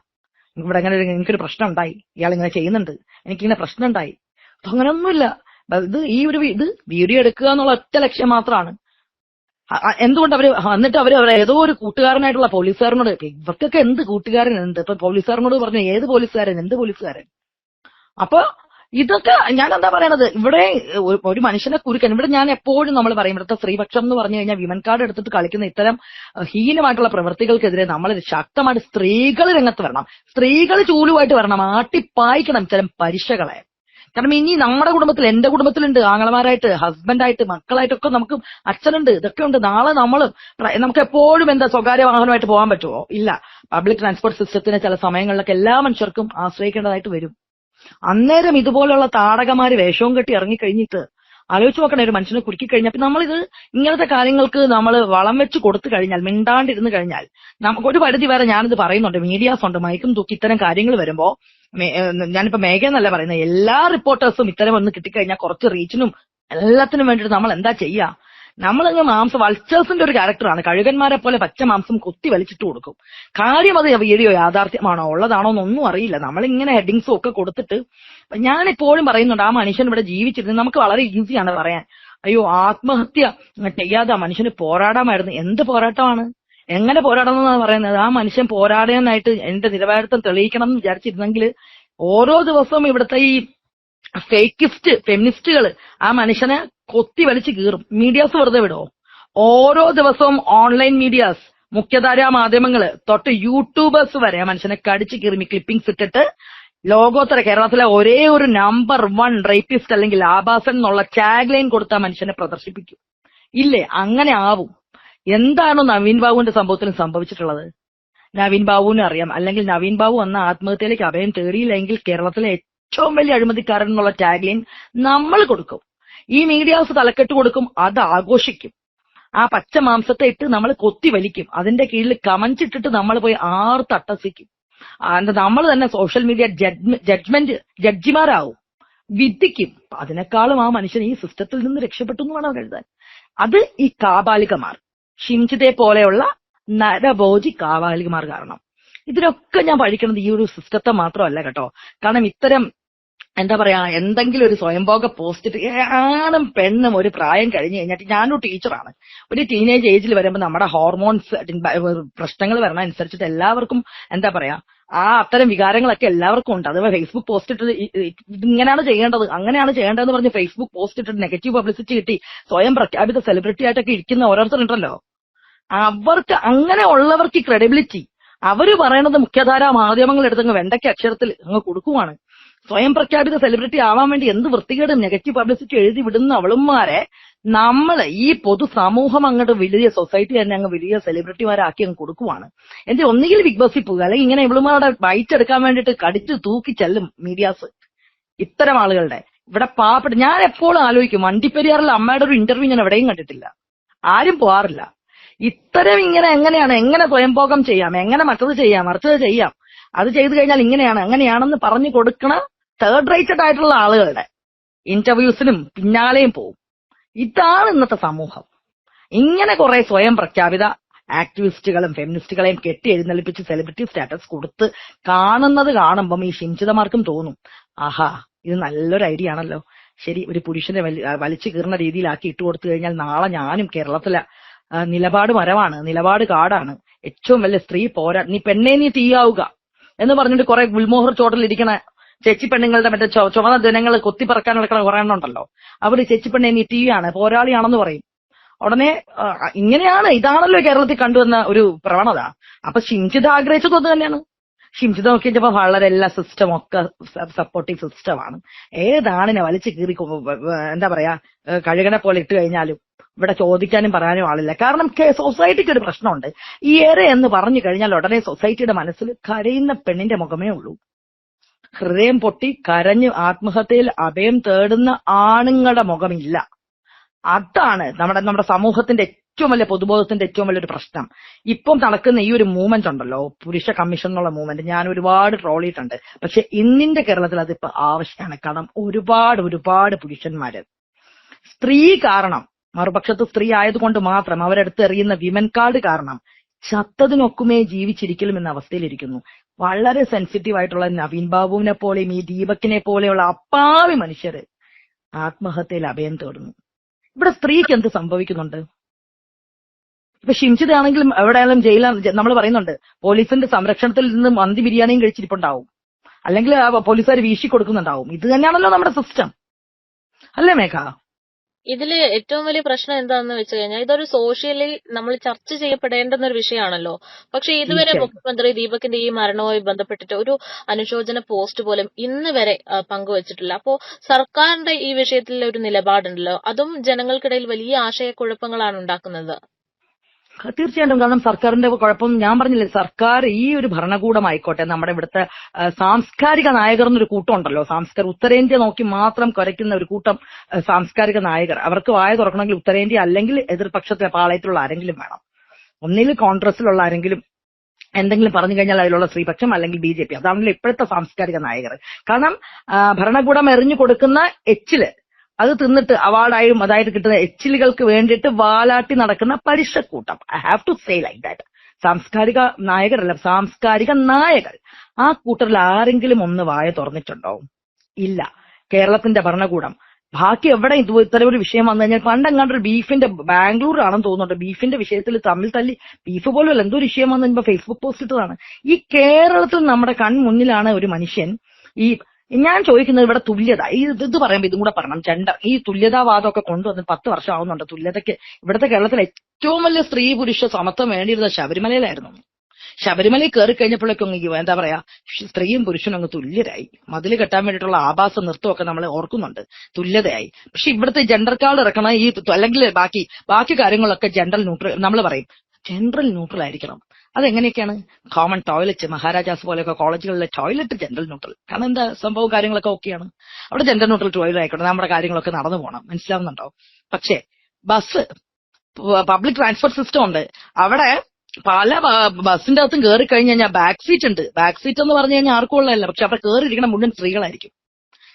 ഇവിടെ അങ്ങനെ ഒരു- എനിക്കൊരു പ്രശ്നം ഉണ്ടായി. ഇയാൾ ഇങ്ങനെ ചെയ്യുന്നുണ്ട്. എനിക്കിങ്ങനെ പ്രശ്നം ഉണ്ടായി. അങ്ങനെയൊന്നുമില്ല ഇത് ഈ ഒരു ഇത് വീഡിയോ എടുക്കുക എന്നുള്ള ഒറ്റ ലക്ഷ്യം മാത്രമാണ്. എന്തുകൊണ്ട് അവർ എന്നിട്ട് അവർ അവരെ ഏതോ ഒരു കൂട്ടുകാരനായിട്ടുള്ള പോലീസുകാരനോട് ഇവർക്കൊക്കെ എന്ത് കൂട്ടുകാരൻ എന്ത് ഇപ്പൊ പോലീസുകാരനോട് പറഞ്ഞു ഏത് പോലീസുകാരൻ എന്ത് പോലീസുകാരൻ? അപ്പൊ ഇതൊക്കെ ഞാൻ എന്താ പറയണത്? ഇവിടെ ഒരു- മനുഷ്യനെ കുരുക്കൻ ഇവിടെ ഞാൻ എപ്പോഴും നമ്മൾ പറയും ഇവിടുത്തെ സ്ത്രീപക്ഷം എന്ന് പറഞ്ഞു കഴിഞ്ഞാൽ വിമൻ കാർഡ് എടുത്തിട്ട് കളിക്കുന്ന ഇത്തരം ഹീനമായിട്ടുള്ള പ്രവൃത്തികൾക്കെതിരെ നമ്മൾ ശക്തമായിട്ട് സ്ത്രീകൾ രംഗത്ത് വരണം. സ്ത്രീകൾ ചൂലുമായിട്ട് വരണം ആട്ടിപ്പായിക്കണം ഇത്തരം പരീക്ഷകളെ. കാരണം ഇനി നമ്മുടെ കുടുംബത്തിൽ എന്റെ കുടുംബത്തിലുണ്ട് ആങ്ങളമാരായിട്ട് ഹസ്ബൻഡായിട്ട് മക്കളായിട്ടൊക്കെ നമുക്ക് അച്ഛനുണ്ട് ഇതൊക്കെ ഉണ്ട് നാളെ നമ്മൾ നമുക്ക് എപ്പോഴും എന്താ സ്വകാര്യ വാഹനമായിട്ട് പോകാൻ പറ്റുമോ? ഇല്ല. പബ്ലിക് ട്രാൻസ്പോർട്ട് സിസ്റ്റത്തിന് ചില സമയങ്ങളിലൊക്കെ എല്ലാ മനുഷ്യർക്കും ആശ്രയിക്കേണ്ടതായിട്ട് വരും. അന്നേരം ഇതുപോലുള്ള താടകമാര് വേഷവും കെട്ടി ഇറങ്ങിക്കഴിഞ്ഞിട്ട് ആലോചിച്ച് നോക്കണേ ഒരു മനുഷ്യനെ കുരുക്കി കഴിഞ്ഞാൽ അപ്പൊ നമ്മളിത് ഇങ്ങനത്തെ കാര്യങ്ങൾക്ക് നമ്മൾ വളം വെച്ച് കൊടുത്തു കഴിഞ്ഞാൽ മിണ്ടാണ്ടിരുന്നു കഴിഞ്ഞാൽ നമുക്ക് ഒരു പരിധി വരെ ഞാനിത് പറയുന്നുണ്ട് മീഡിയാസ് ഉണ്ട് മയക്കും തൂക്കി ഇത്തരം കാര്യങ്ങൾ വരുമ്പോ ഞാനിപ്പോ മേഘ എന്നല്ല പറയുന്നത് എല്ലാ റിപ്പോർട്ടേഴ്സും ഇത്തരം ഒന്ന് കിട്ടിക്കഴിഞ്ഞാൽ കുറച്ച് റീച്ചിനും എല്ലാത്തിനും വേണ്ടിയിട്ട് നമ്മൾ എന്താ ചെയ്യാ? നമ്മളങ്ങ് മാംസം വൾച്ചേഴ്സിന്റെ ഒരു ക്യാരക്ടറാണ് കഴുകന്മാരെ പോലെ പച്ച മാംസം കൊത്തി വലിച്ചിട്ട് കൊടുക്കും. കാര്യം അത് വീഡിയോ യാഥാർത്ഥ്യമാണോ ഉള്ളതാണോ എന്നൊന്നും അറിയില്ല. നമ്മളിങ്ങനെ ഹെഡിങ്സും ഒക്കെ കൊടുത്തിട്ട് ഞാൻ എപ്പോഴും പറയുന്നുണ്ട് ആ മനുഷ്യൻ ഇവിടെ ജീവിച്ചിരുന്നു നമുക്ക് വളരെ ഈസിയാണ് പറയാൻ. അയ്യോ ആത്മഹത്യ ചെയ്യാതെ ആ മനുഷ്യന് പോരാടാമായിരുന്നു. എന്ത് പോരാട്ടമാണ്? എങ്ങനെ പോരാടണം എന്നാണ് പറയുന്നത്? ആ മനുഷ്യൻ പോരാടാനായിട്ട് എന്റെ നിലവാരത്വം തെളിയിക്കണം എന്ന് വിചാരിച്ചിരുന്നെങ്കിൽ ഓരോ ദിവസവും ഇവിടുത്തെ ഈ ഫേക്കിസ്റ്റ് ഫെമിനിസ്റ്റുകൾ ആ മനുഷ്യനെ കൊത്തി വലിച്ചു കീറും. മീഡിയാസ് വെറുതെ വിടോ. ഓരോ ദിവസവും ഓൺലൈൻ മീഡിയാസ് മുഖ്യധാരാ മാധ്യമങ്ങൾ തൊട്ട് യൂട്യൂബേഴ്സ് വരെ ആ മനുഷ്യനെ കടിച്ചു കീറി. ക്ലിപ്പിംഗ്സ് ഇട്ടിട്ട് ലോകോത്തര കേരളത്തിലെ ഒരേ ഒരു നമ്പർ വൺ റേപ്പിസ്റ്റ് അല്ലെങ്കിൽ ആഭാസൻ എന്നുള്ള ടാഗ് ലൈൻ കൊടുത്ത മനുഷ്യനെ പ്രദർശിപ്പിക്കും. ഇല്ലേ? അങ്ങനെ ആവും. എന്താണ് നവീൻ ബാബുവിന്റെ സംഭവത്തിൽ സംഭവിച്ചിട്ടുള്ളത്? നവീൻ ബാബുവിനെ അറിയാം. അല്ലെങ്കിൽ നവീൻ ബാബു വന്ന ആത്മഹത്യയിലേക്ക് അഭയം തേടിയില്ലെങ്കിൽ കേരളത്തിലെ ഏറ്റവും വലിയ അഴിമതിക്കാരൻ എന്നുള്ള ടാഗ്ലൈൻ നമ്മൾ കൊടുക്കും. ഈ മീഡിയ ഹൗസ് തലക്കെട്ട് കൊടുക്കും അത് ആഘോഷിക്കും. ആ പച്ച മാംസത്തെ ഇട്ട് നമ്മൾ കൊത്തി വലിക്കും. അതിന്റെ കീഴിൽ കമഞ്ചിട്ടിട്ട് നമ്മൾ പോയി ആർത്ത് അട്ടസിക്കും നമ്മൾ തന്നെ സോഷ്യൽ മീഡിയ ജഡ്ജ്മെന്റ് ജഡ്ജിമാരാവും വിധിക്കും. അതിനേക്കാളും ആ മനുഷ്യൻ ഈ സിസ്റ്റത്തിൽ നിന്ന് രക്ഷപ്പെട്ടു എന്ന് വേണം എഴുതാൻ. അത് ഈ കാബാലികമാർ. ഷിംജിതെ പോലെയുള്ള നരഭോജി കാബാലികമാർ കാരണം. ഇതിനൊക്കെ ഞാൻ പഠിക്കുന്നത് ഈ ഒരു സിസ്റ്റത്തെ മാത്രമല്ല കേട്ടോ. കാരണം ഇത്തരം എന്താ പറയാ എന്തെങ്കിലും ഒരു സ്വയംഭോഗ പോസ്റ്റ് ഏതാണും പെണ്ണും ഒരു പ്രായം കഴിഞ്ഞു കഴിഞ്ഞിട്ട് ഞാനൊരു ടീച്ചറാണ്. ഒരു ടീനേജ് ഏജിൽ വരുമ്പോൾ നമ്മുടെ ഹോർമോൺസ് പ്രശ്നങ്ങൾ വരണ അനുസരിച്ചിട്ട് എല്ലാവർക്കും എന്താ പറയാ ആ അത്തരം വികാരങ്ങളൊക്കെ എല്ലാവർക്കും ഉണ്ട്. അതുപോലെ ഫേസ്ബുക്ക് പോസ്റ്റ് ഇട്ടിട്ട് ഇങ്ങനെയാണ് ചെയ്യേണ്ടത് അങ്ങനെയാണ് ചെയ്യേണ്ടതെന്ന് പറഞ്ഞ് ഫേസ്ബുക്ക് പോസ്റ്റ് ഇട്ടിട്ട് നെഗറ്റീവ് പബ്ലിസിറ്റി കിട്ടി സ്വയം പ്രഖ്യാപിത സെലിബ്രിറ്റി ആയിട്ടൊക്കെ ഇരിക്കുന്ന ഓരോരുത്തരുണ്ടല്ലോ. അവർക്ക് അങ്ങനെ ഉള്ളവർക്ക് ക്രെഡിബിലിറ്റി അവർ പറയണത് മുഖ്യധാരാ മാധ്യമങ്ങൾ എടുത്തങ്ങ് വെണ്ടയ്ക്ക് അക്ഷരത്തിൽ അങ്ങ് കൊടുക്കുവാണ്. സ്വയം പ്രഖ്യാപിത സെലിബ്രിറ്റി ആവാൻ വേണ്ടി എന്ത് വൃത്തികേടും നെഗറ്റീവ് പബ്ലിസിറ്റി എഴുതി വിടുന്ന അവളുമാരെ നമ്മൾ ഈ പൊതു സമൂഹം അങ്ങോട്ട് വലിയ സൊസൈറ്റി തന്നെ അങ്ങ് വലിയ സെലിബ്രിറ്റിമാരാക്കി അങ്ങ് കൊടുക്കുവാണ്. എന്റെ ഒന്നുകിൽ ബിഗ് ബോസിൽ പോകുക അല്ലെങ്കിൽ ഇങ്ങനെ ഇവളുമാരുടെ ബൈറ്റ് എടുക്കാൻ വേണ്ടിയിട്ട് കടിച്ച് തൂക്കി ചെല്ലും മീഡിയാസ് ഇത്തരം ആളുകളുടെ. ഇവിടെ പാവപ്പെട്ട ഞാൻ എപ്പോഴും ആലോചിക്കും വണ്ടിപ്പെരിയാറിൽ അമ്മയുടെ ഒരു ഇന്റർവ്യൂ ഞാൻ എവിടെയും കണ്ടിട്ടില്ല. ആരും പോകാറില്ല ഇത്തരം ഇങ്ങനെ എങ്ങനെയാണ് എങ്ങനെ സ്വയംഭോഗം ചെയ്യാം എങ്ങനെ മറ്റത് ചെയ്യാം മറിച്ചത് ചെയ്യാം അത് ചെയ്തു കഴിഞ്ഞാൽ ഇങ്ങനെയാണ് അങ്ങനെയാണെന്ന് പറഞ്ഞു കൊടുക്കണ തേർഡ് റേറ്റഡ് ആയിട്ടുള്ള ആളുകളുടെ ഇന്റർവ്യൂസിനും പിന്നാലെയും പോവും ഇതാണ് ഇന്നത്തെ സമൂഹം. ഇങ്ങനെ കുറെ സ്വയം പ്രഖ്യാപിത ആക്ടിവിസ്റ്റുകളും ഫെമിനിസ്റ്റുകളെയും കെട്ടി എഴുന്നള്ളിപ്പിച്ച് സെലിബ്രിറ്റി സ്റ്റാറ്റസ് കൊടുത്ത് കാണുന്നത് കാണുമ്പം ഈ ശിംചിതമാർക്കും തോന്നും. ആഹാ ഇത് നല്ലൊരു ഐഡിയ ആണല്ലോ. ശരി ഒരു പുരുഷനെ വലിച്ചു കീറുന്ന രീതിയിലാക്കി ഇട്ട് കൊടുത്തു കഴിഞ്ഞാൽ നാളെ ഞാനും കേരളത്തിലെ നിലപാട് മരമാണ് നിലപാട് കാടാണ്. ഏറ്റവും വലിയ സ്ത്രീ പോരാ നീ പെണ്ണേ നീ തീയാവുക എന്ന് പറഞ്ഞിട്ട് കുറെ ഗുൽമോഹർ ചോട്ടിലിരിക്കണ ചേച്ചി പെണ്ണുങ്ങളുടെ മറ്റേ ചുമന്ന ദിനങ്ങൾ കൊത്തിപ്പറക്കാൻ നടക്കണ കുറെ എണ്ണം ഉണ്ടല്ലോ. അവർ ചേച്ചി പെണ്ണെ നീ തീയാണ് പോരാളിയാണെന്ന് പറയും. ഉടനെ ഇങ്ങനെയാണ് ഇതാണല്ലോ കേരളത്തിൽ കണ്ടുവന്ന ഒരു പ്രവണത. അപ്പൊ ഷിംജിത ആഗ്രഹിച്ചത് അത് തന്നെയാണ്. ഷിംജിത നോക്കി കഴിഞ്ഞപ്പോ വളരെ എല്ലാ സിസ്റ്റം ഒക്കെ സപ്പോർട്ടീവ് സിസ്റ്റമാണ് ഏതാണിനെ വലിച്ചു കീറി എന്താ പറയാ കഴുകനെ പോലെ ഇട്ട് കഴിഞ്ഞാലും ഇവിടെ ചോദിക്കാനും പറയാനും ആളില്ല. കാരണം സൊസൈറ്റിക്ക് ഒരു പ്രശ്നമുണ്ട്. ഈ ഏറെ എന്ന് പറഞ്ഞു കഴിഞ്ഞാൽ ഉടനെ സൊസൈറ്റിയുടെ മനസ്സിൽ കരയുന്ന പെണ്ണിന്റെ മുഖമേ ഉള്ളൂ. ഹൃദയം പൊട്ടി കരഞ്ഞ് ആത്മഹത്യയിൽ അഭയം തേടുന്ന ആണുങ്ങളുടെ മുഖമില്ല. അതാണ് നമ്മുടെ നമ്മുടെ സമൂഹത്തിന്റെ ഏറ്റവും വലിയ പൊതുബോധത്തിന്റെ ഏറ്റവും വലിയൊരു പ്രശ്നം. ഇപ്പം നടക്കുന്ന ഈ ഒരു മൂവ്മെന്റ് ഉണ്ടല്ലോ പുരുഷ കമ്മീഷൻ എന്നുള്ള മൂവ്മെന്റ്. ഞാൻ ഒരുപാട് ട്രോൾ ചെയ്തിട്ടുണ്ട്. പക്ഷെ ഇന്നിന്റെ കേരളത്തിൽ അതിപ്പോ ആവശ്യമാണ്. കാരണം ഒരുപാട് ഒരുപാട് പുരുഷന്മാര്. സ്ത്രീ കാരണം മറുപക്ഷത്ത് സ്ത്രീ ആയതുകൊണ്ട് മാത്രം അവരെടുത്ത് എറിയുന്ന വിമൻ കാർഡ് കാരണം ചത്തതിനൊക്കുമേ ജീവിച്ചിരിക്കലും എന്ന അവസ്ഥയിലിരിക്കുന്നു. വളരെ സെൻസിറ്റീവ് ആയിട്ടുള്ള നവീൻ ബാബുവിനെ പോലെയും ഈ ദീപക്കിനെ പോലെയുള്ള അപ്പാവി മനുഷ്യര് ആത്മഹത്യയിൽ അഭയം തേടുന്നു. ഇവിടെ സ്ത്രീക്ക് എന്ത് സംഭവിക്കുന്നുണ്ട്? ഇപ്പൊ ഷിംജിതാണെങ്കിലും എവിടെയാണെങ്കിലും ജയിലാണ് നമ്മൾ പറയുന്നുണ്ട് പോലീസിന്റെ സംരക്ഷണത്തിൽ നിന്ന് മന്തി ബിരിയാണിയും കഴിച്ചിരിപ്പുണ്ടാവും. അല്ലെങ്കിൽ പോലീസുകാർ വീശി കൊടുക്കുന്നുണ്ടാവും ഇത് തന്നെയാണല്ലോ നമ്മുടെ സിസ്റ്റം അല്ലേ മേഘ? ഇതിൽ ഏറ്റവും വലിയ പ്രശ്നം എന്താണെന്ന് വെച്ച് കഴിഞ്ഞാൽ ഇതൊരു സോഷ്യലി നമ്മൾ ചർച്ച ചെയ്യപ്പെടേണ്ടുന്ന ഒരു വിഷയമാണല്ലോ പക്ഷെ ഇതുവരെ മുഖ്യമന്ത്രി ദീപകിന്റെ ഈ മരണവുമായി ബന്ധപ്പെട്ടിട്ട് ഒരു അനുശോചന പോസ്റ്റ് പോലും ഇന്ന് വരെ പങ്കുവച്ചിട്ടില്ല. അപ്പോ സർക്കാരിന്റെ ഈ വിഷയത്തിൽ ഒരു നിലപാടുണ്ടല്ലോ. അതും ജനങ്ങൾക്കിടയിൽ വലിയ ആശയക്കുഴപ്പങ്ങളാണ് ഉണ്ടാക്കുന്നത്. തീർച്ചയായിട്ടും കാരണം സർക്കാരിന്റെ കുഴപ്പം ഞാൻ പറഞ്ഞില്ലേ സർക്കാർ ഈ ഒരു ഭരണകൂടമായിക്കോട്ടെ നമ്മുടെ ഇവിടുത്തെ സാംസ്കാരിക നായകർ എന്നൊരു കൂട്ടം ഉണ്ടല്ലോ സാംസ്കാര ഉത്തരേന്ത്യ നോക്കി മാത്രം കുരയ്ക്കുന്ന ഒരു കൂട്ടം സാംസ്കാരിക നായകർ. അവർക്ക് വായ തുറക്കണമെങ്കിൽ ഉത്തരേന്ത്യ അല്ലെങ്കിൽ എതിർപക്ഷത്തിലെ പാളയത്തിലുള്ള ആരെങ്കിലും വേണം. ഒന്നിൽ കോൺഗ്രസിലുള്ള ആരെങ്കിലും എന്തെങ്കിലും പറഞ്ഞു കഴിഞ്ഞാൽ അതിലുള്ള ശ്രീപക്ഷം അല്ലെങ്കിൽ ബി ജെ പി. അതാണല്ലോ ഇപ്പോഴത്തെ സാംസ്കാരിക നായകർ. കാരണം ഭരണകൂടം എറിഞ്ഞു കൊടുക്കുന്ന എച്ചിൽ അത് തിന്നിട്ട് അവാർഡായും അതായത് കിട്ടുന്ന എച്ചിലുകൾക്ക് വേണ്ടിയിട്ട് വാലാട്ടി നടക്കുന്ന പരിഷക്കൂട്ടം. I have to say like that സാംസ്കാരിക നായകരല്ല സാംസ്കാരിക നായകർ. ആ കൂട്ടറിൽ ആരെങ്കിലും ഒന്ന് വായ തുറന്നിട്ടുണ്ടോ? ഇല്ല. കേരളത്തിന്റെ ഭരണകൂടം. ബാക്കി എവിടെ ഇത് ഇത്തരം ഒരു വിഷയം വന്നു കഴിഞ്ഞാൽ പണ്ടെങ്ങാണ്ട് ഒരു ബീഫിന്റെ ബാംഗ്ലൂരാണെന്ന് തോന്നുന്നുണ്ട്. ബീഫിന്റെ വിഷയത്തിൽ തമ്മിൽ തല്ലി ബീഫ് പോലും അല്ല എന്തോ ഒരു വിഷയം വന്നു കഴിഞ്ഞപ്പോൾ ഫേസ്ബുക്ക് പോസ്റ്റ് ഇട്ടതാണ്. ഈ കേരളത്തിൽ നമ്മുടെ കൺമുന്നിലാണ് ഒരു മനുഷ്യൻ ഈ ഞാൻ ചോദിക്കുന്നത് ഇവിടെ തുല്യത. ഈ ഇത് പറയുമ്പോൾ ഇതും കൂടെ പറയണം. ജെൻഡർ ഈ തുല്യതാവാദമൊക്കെ കൊണ്ടുവന്ന് പത്ത് വർഷം ആവുന്നുണ്ട് തുല്യതയ്ക്ക് ഇവിടുത്തെ കേരളത്തിൽ ഏറ്റവും വലിയ സ്ത്രീ പുരുഷ സമത്വം വേണ്ടിയിരുന്നത് ശബരിമലയിലായിരുന്നു. ശബരിമലയിൽ കയറി കഴിഞ്ഞപ്പോഴേക്കും എന്താ പറയാ സ്ത്രീയും പുരുഷനും അങ്ങ് തുല്യരായി. മതിൽ കെട്ടാൻ വേണ്ടിയിട്ടുള്ള ആഭാസ നൃത്തമൊക്കെ നമ്മൾ ഓർക്കുന്നുണ്ട്. തുല്യതയായി. പക്ഷെ ഇവിടുത്തെ ജെൻഡർ കാർഡ് ഇറക്കണ ഈ അല്ലെങ്കിൽ ബാക്കി ബാക്കി കാര്യങ്ങളൊക്കെ ജെൻഡർ ന്യൂട്രൽ നമ്മൾ പറയും. ജെൻഡർ ന്യൂട്രൽ ആയിരിക്കണം. അതെങ്ങനെയൊക്കെയാണ്? കോമൺ ടോയ്ലറ്റ് മഹാരാജാസ് പോലെയൊക്കെ കോളേജുകളിലെ ടോയ്ലറ്റ് ജനറൽ ന്യൂട്രൽ കാരണം എന്താ? സംഭവം കാര്യങ്ങളൊക്കെ ഓക്കെയാണ് അവിടെ ജനറൽ ന്യൂട്രൽ ടോയ്ലറ്റ് ആയിക്കോട്ടെ നമ്മുടെ കാര്യങ്ങളൊക്കെ നടന്നു പോകണം മനസ്സിലാവുന്നുണ്ടോ? പക്ഷേ ബസ് പബ്ലിക് ട്രാൻസ്പോർട്ട് സിസ്റ്റം ഉണ്ട്. അവിടെ പല ബസ്സിന്റെ അകത്തും കയറി കഴിഞ്ഞ് കഴിഞ്ഞാൽ ബാക്ക് സീറ്റ് ഉണ്ട്. ബാക്ക് സീറ്റ് എന്ന് പറഞ്ഞു കഴിഞ്ഞാൽ ആർക്കും ഉള്ളതല്ല. പക്ഷെ അവിടെ കയറിയിരിക്കുന്ന മുഴുവൻ സ്ത്രീകളായിരിക്കും.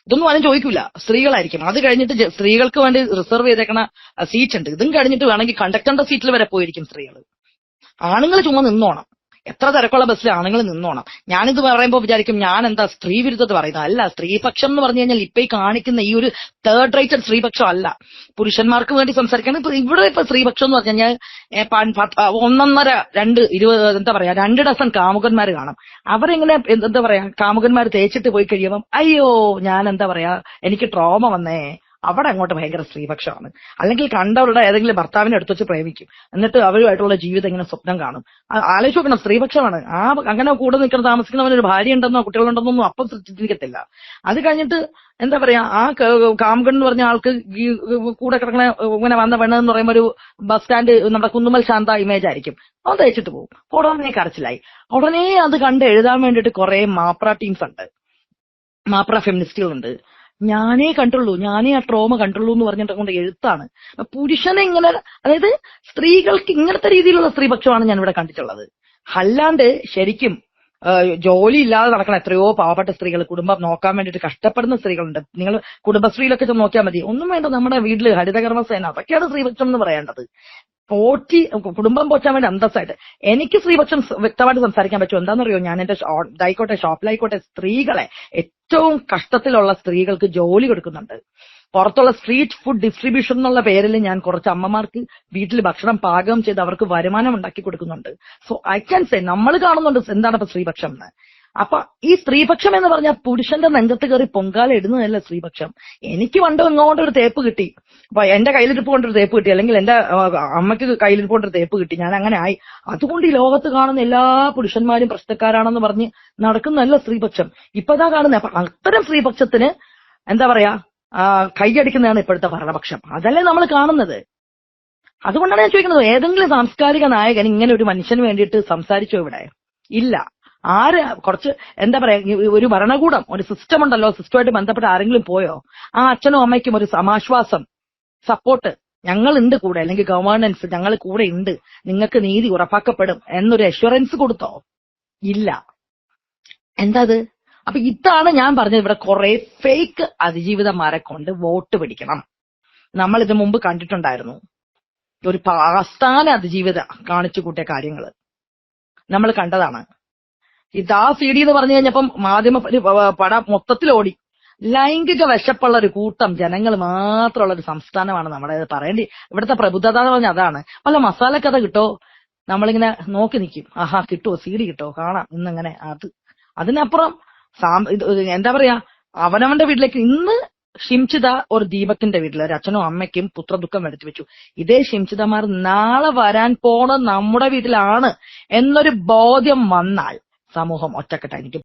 ഇതൊന്നും ആരും ചോദിക്കില്ല സ്ത്രീകളായിരിക്കും. അത് കഴിഞ്ഞിട്ട് സ്ത്രീകൾക്ക് വേണ്ടി റിസർവ് ചെയ്തേക്കണ സീറ്റ് ഉണ്ട്. ഇതും കഴിഞ്ഞിട്ട് വേണമെങ്കിൽ കണ്ടക്ടറിന്റെ സീറ്റിൽ വരെ പോയിരിക്കും സ്ത്രീകൾ ആണുങ്ങൾ ചുമ്മാ നിന്നോണം. എത്ര തിരക്കുള്ള ബസ്സിൽ ആണുങ്ങൾ നിന്നോണം. ഞാനിത് പറയുമ്പോൾ വിചാരിക്കും ഞാൻ എന്താ സ്ത്രീ വിരുദ്ധത പറയുന്നത്? അല്ല സ്ത്രീപക്ഷം എന്ന് പറഞ്ഞു കഴിഞ്ഞാൽ ഇപ്പൊ ഈ കാണിക്കുന്ന ഈ ഒരു തേർഡ് റേറ്റഡ് സ്ത്രീപക്ഷം അല്ല. പുരുഷന്മാർക്ക് വേണ്ടി സംസാരിക്കണം. ഇപ്പൊ ഇവിടെ ഇപ്പൊ സ്ത്രീപക്ഷം എന്ന് പറഞ്ഞു കഴിഞ്ഞാൽ ഒന്നൊന്നര രണ്ട് ഇരുപത് എന്താ പറയാ രണ്ട് ഡസൻ കാമുകന്മാർ കാണും. അവരെങ്ങനെ എന്താ പറയാ കാമുകന്മാർ തേച്ചിട്ട് പോയി കഴിയുമ്പോൾ അയ്യോ ഞാൻ എന്താ പറയാ എനിക്ക് ട്രോമ വന്നേ. അവിടെ അങ്ങോട്ട് ഭയങ്കര സ്ത്രീപക്ഷമാണ്. അല്ലെങ്കിൽ കണ്ടവരുടെ ഏതെങ്കിലും ഭർത്താവിനെ എടുത്തു വെച്ച് പ്രേമിക്കും. എന്നിട്ട് അവരുമായിട്ടുള്ള ജീവിതം ഇങ്ങനെ സ്വപ്നം കാണും. ആലോചിച്ച് നോക്കണം സ്ത്രീപക്ഷമാണ്. ആ അങ്ങനെ കൂടെ നിൽക്കുന്ന താമസിക്കുന്നവന് ഒരു ഭാര്യ ഉണ്ടെന്നോ കുട്ടികളുണ്ടെന്നോ അപ്പം ചിന്തിക്കത്തില്ല അത് കഴിഞ്ഞിട്ട് എന്താ പറയാ ആ കാംഗൺ എന്ന് പറഞ്ഞ ആൾക്ക് കൂടെ കിടക്കണ ഇങ്ങനെ വന്ന പെണ്ണെന്ന് പറയുമ്പോൾ ഒരു ബസ് സ്റ്റാൻഡ് നമ്മുടെ കുന്നുമൽ ശാന്ത ഇമേജ് ആയിരിക്കും. അവൻ തയ്ച്ചിട്ട് പോകും. ഉടനെ കരച്ചിലായി. ഉടനെ അത് കണ്ട് എഴുതാൻ വേണ്ടിയിട്ട് കുറെ മാപ്ര ടീംസ് ഉണ്ട്. മാപ്ര ഫെമിനിസ്റ്റുകളുണ്ട് ഞാനേ കണ്ടുള്ളൂ ഞാനേ ആ ട്രോമ കണ്ടുള്ളൂ എന്ന് പറഞ്ഞിട്ട് കൊണ്ട് എഴുത്താണ്. പുരുഷനെ ഇങ്ങനെ അതായത് സ്ത്രീകൾക്ക് ഇങ്ങനത്തെ രീതിയിലുള്ള സ്ത്രീപക്ഷമാണ് ഞാൻ ഇവിടെ കണ്ടിട്ടുള്ളത്. അല്ലാണ്ട് ശരിക്കും ജോലി ഇല്ലാതെ നടക്കുന്ന എത്രയോ പാവപ്പെട്ട സ്ത്രീകൾ കുടുംബം നോക്കാൻ വേണ്ടിയിട്ട് കഷ്ടപ്പെടുന്ന സ്ത്രീകളുണ്ട്. നിങ്ങൾ കുടുംബശ്രീയിലൊക്കെ ചെന്ന് നോക്കിയാൽ മതി. ഒന്നും വേണ്ട നമ്മുടെ വീട്ടിൽ ഹരിതകർമ്മസേന അതൊക്കെയാണ് സ്ത്രീപക്ഷം എന്ന് പറയേണ്ടത്. പോറ്റി കുടുംബം പോറ്റാൻ വേണ്ടി അന്തസ്സായിട്ട്. എനിക്ക് സ്ത്രീപക്ഷം വ്യക്തമായിട്ട് സംസാരിക്കാൻ പറ്റും എന്താണെന്നറിയോ? ഞാൻ എന്റെ ഇതായിക്കോട്ടെ ഷോപ്പിലായിക്കോട്ടെ സ്ത്രീകളെ ഏറ്റവും കഷ്ടത്തിലുള്ള സ്ത്രീകൾക്ക് ജോലി കൊടുക്കുന്നുണ്ട്. പുറത്തുള്ള സ്ട്രീറ്റ് ഫുഡ് ഡിസ്ട്രിബ്യൂഷൻ എന്നുള്ള പേരിൽ ഞാൻ കുറച്ച് അമ്മമാർക്ക് വീട്ടിൽ ഭക്ഷണം പാകം ചെയ്ത് അവർക്ക് വരുമാനം ഉണ്ടാക്കി കൊടുക്കുന്നുണ്ട്. സോ ഐ ക്യാൻ സേ നമ്മൾ കാണുന്നുണ്ട് എന്താണ് ഇപ്പൊ സ്ത്രീപക്ഷം എന്ന്. അപ്പൊ ഈ സ്ത്രീപക്ഷം എന്ന് പറഞ്ഞാൽ പുരുഷന്റെ നെഞ്ചത്ത് കയറി പൊങ്കാല ഇടുന്നതല്ല സ്ത്രീപക്ഷം. എനിക്ക് പണ്ട് ഇങ്ങോട്ട് ഒരു തേപ്പ് കിട്ടി. അപ്പൊ എന്റെ കയ്യിലിരിപ്പ് കൊണ്ടൊരു തേപ്പ് കിട്ടി. അല്ലെങ്കിൽ എന്റെ അമ്മയ്ക്ക് കയ്യിലിരിപ്പ് കൊണ്ടൊരു തേപ്പ് കിട്ടി. ഞാൻ അങ്ങനെ ആയി. അതുകൊണ്ട് ഈ ലോകത്ത് കാണുന്ന എല്ലാ പുരുഷന്മാരും പ്രശ്നക്കാരാണെന്ന് പറഞ്ഞ് നടക്കുന്നതല്ല സ്ത്രീപക്ഷം. ഇപ്പൊ ഇതാ കാണുന്നത് അപ്പൊ അത്തരം സ്ത്രീപക്ഷത്തിന് എന്താ പറയാ? കൈയടിക്കുന്നതാണ് ഇപ്പോഴത്തെ ഭരണപക്ഷം. അതല്ലേ നമ്മൾ കാണുന്നത്. അതുകൊണ്ടാണ് ഞാൻ ചോദിക്കുന്നത് ഏതെങ്കിലും സാംസ്കാരിക നായകൻ ഇങ്ങനെ ഒരു മനുഷ്യന് വേണ്ടിയിട്ട് സംസാരിച്ചോ ഇവിടെ? ഇല്ല. ആര് കുറച്ച് എന്താ പറയാ ഒരു ഭരണകൂടം ഒരു സിസ്റ്റം ഉണ്ടല്ലോ സിസ്റ്റമായിട്ട് ബന്ധപ്പെട്ട ആരെങ്കിലും പോയോ? ആ അച്ഛനും അമ്മയ്ക്കും ഒരു സമാശ്വാസം സപ്പോർട്ട് ഞങ്ങൾ ഉണ്ട് കൂടെ അല്ലെങ്കിൽ ഗവേണൻസ് ഞങ്ങൾ കൂടെ ഉണ്ട്. നിങ്ങൾക്ക് നീതി ഉറപ്പാക്കപ്പെടും എന്നൊരു അഷ്വറൻസ് കൊടുത്തോ? ഇല്ല. എന്താ അത്? അപ്പൊ ഇതാണ് ഞാൻ പറഞ്ഞത് ഇവിടെ കുറെ ഫേക്ക് അതിജീവിതന്മാരെ കൊണ്ട് വോട്ട് പിടിക്കണം. നമ്മൾ ഇത് മുമ്പ് കണ്ടിട്ടുണ്ടായിരുന്നു. ഒരു ആസ്ഥാന അതിജീവിത കാണിച്ചു കൂട്ടിയ കാര്യങ്ങൾ. നമ്മൾ കണ്ടതാണ്. ഇതാ സി ഡി എന്ന് പറഞ്ഞു കഴിഞ്ഞപ്പം മാധ്യമ പട മൊത്തത്തിൽ ഓടി. ലൈംഗിക വശപ്പുള്ള ഒരു കൂട്ടം ജനങ്ങൾ മാത്രമുള്ള ഒരു സംസ്ഥാനമാണ് നമ്മുടെ പറയേണ്ടി. ഇവിടുത്തെ പ്രബുദ്ധത എന്ന് പറഞ്ഞാൽ അതാണ്. വല്ല മസാലക്കഥ കിട്ടോ? നമ്മളിങ്ങനെ നോക്കി നിൽക്കും. ആഹാ കിട്ടുമോ സി ഡി കിട്ടോ? കാണാം. ഇന്നിങ്ങനെ അത്. അതിനപ്പുറം സാം- എന്താ പറയാ അവനവന്റെ വീട്ടിലേക്ക് ഇന്ന് ഷിംചിത ഒരു ദീപക്കിന്റെ വീട്ടിൽ ഒരു അച്ഛനും അമ്മയ്ക്കും പുത്രദുഃഖം വരുത്തി വെച്ചു. ഇതേ ഷിംചിതമാർ നാളെ വരാൻ പോണ നമ്മുടെ വീട്ടിലാണ് എന്നൊരു ബോധ്യം വന്നാൽ സമൂഹം ഒറ്റക്കെട്ടായിരിക്കും.